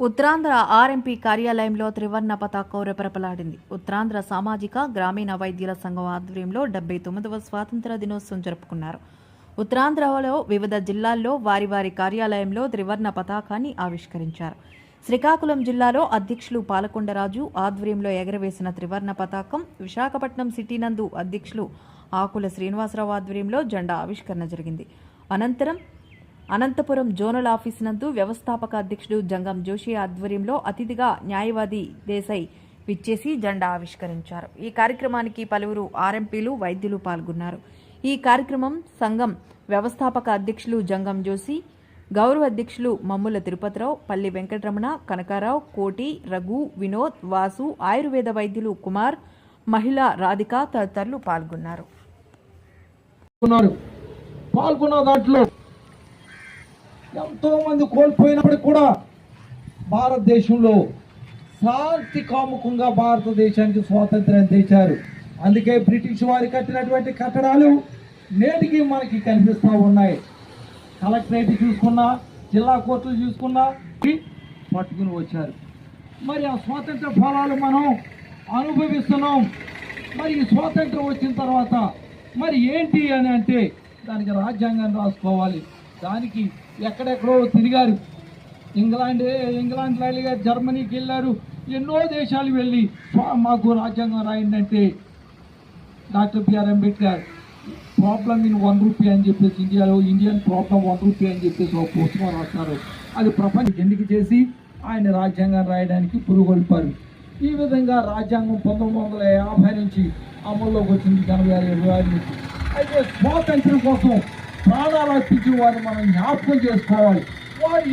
Uttarandhra RMP కార్యాలయంలో త్రివర్ణ పతాకం రెపరెపలాడింది. ఉత్తరాంధ్ర సామాజిక గ్రామీణ వైద్యుల సంఘం ఆధ్వర్యంలో డెబ్బై తొమ్మిదవ స్వాతంత్ర దినోత్సవం జరుపుకున్నారు. ఉత్తరాంధ్రలో వివిధ జిల్లాల్లో వారి వారి కార్యాలయంలో త్రివర్ణ పతాకాన్ని ఆవిష్కరించారు. శ్రీకాకుళం జిల్లాలో అధ్యక్షులు పాలకొండరాజు ఆధ్వర్యంలో ఎగరవేసిన త్రివర్ణ పతాకం విశాఖపట్నం సిటీ నందు అధ్యక్షులు ఆకుల శ్రీనివాసరావు ఆధ్వర్యంలో జెండా ఆవిష్కరణ జరిగింది. అనంతరం అనంతపురం జోనల్ ఆఫీస్ నందు వ్యవస్థాపక అధ్యక్షుడు జంగం జోషి ఆధ్వర్యంలో అతిథిగా న్యాయవాది దేశాయ్ విచ్చేసి జెండా ఆవిష్కరించారు. ఈ కార్యక్రమానికి పలువురు ఆర్ఎంపీలు వైద్యులు పాల్గొన్నారు. ఈ కార్యక్రమం సంఘం వ్యవస్థాపక అధ్యక్షులు జంగం జోషి గౌరవ అధ్యక్షులు మమ్ముల తిరుపతిరావు పల్లి వెంకటరమణ కనకారావు కోటి రఘు వినోద్ వాసు ఆయుర్వేద వైద్యులు కుమార్ మహిళ రాధిక తదితరులు పాల్గొన్నారు. పాల్గొన్న దాంట్లో ఎంతో మంది కోల్పోయినప్పటికి కూడా భారతదేశంలో శాంతి కాముకంగా భారతదేశానికి స్వాతంత్ర్యం తెచ్చారు. అందుకే బ్రిటిష్ వారి కట్టినటువంటి కట్టడాలు నేటికి మనకి కనిపిస్తూ ఉన్నాయి. కలెక్టరేట్ చూసుకున్నా జిల్లా కోర్టులు చూసుకున్నా పట్టుకుని వచ్చారు. మరి ఆ స్వాతంత్ర ఫలాలు మనం అనుభవిస్తున్నాం. మరి ఈ స్వాతంత్రం వచ్చిన తర్వాత మరి ఏంటి అని అంటే దానికి రాజ్యాంగాన్ని రాసుకోవాలి. దానికి ఎక్కడెక్కడో తిరిగారు. ఇంగ్లాండ్ ఇంగ్లాండ్ వెళ్ళారు జర్మనీకి వెళ్ళారు. ఎన్నో దేశాలు వెళ్ళి మాకు రాజ్యాంగం రాయిందంటే doctor BR Ambedkar problem in one rupee అని చెప్పేసి ఇండియాలో ఇండియన్ ప్రాబ్లం వన్ రూపీ అని చెప్పేసి ఒక పుస్తకం రాస్తారు. అది ప్రపంచం ఎన్నిక చేసి ఆయన రాజ్యాంగం రాయడానికి పురుగొల్పారు. ఈ విధంగా రాజ్యాంగం పంతొమ్మిది వందల యాభై నుంచి అమల్లోకి వచ్చింది ఎనభై ఆరు ఇరవై ఆరు నుంచి. అయితే స్వాతంత్రం కోసం ప్రాణాలు అర్పించి వారిని మనం జ్ఞాపకం చేసుకోవాలి. వారి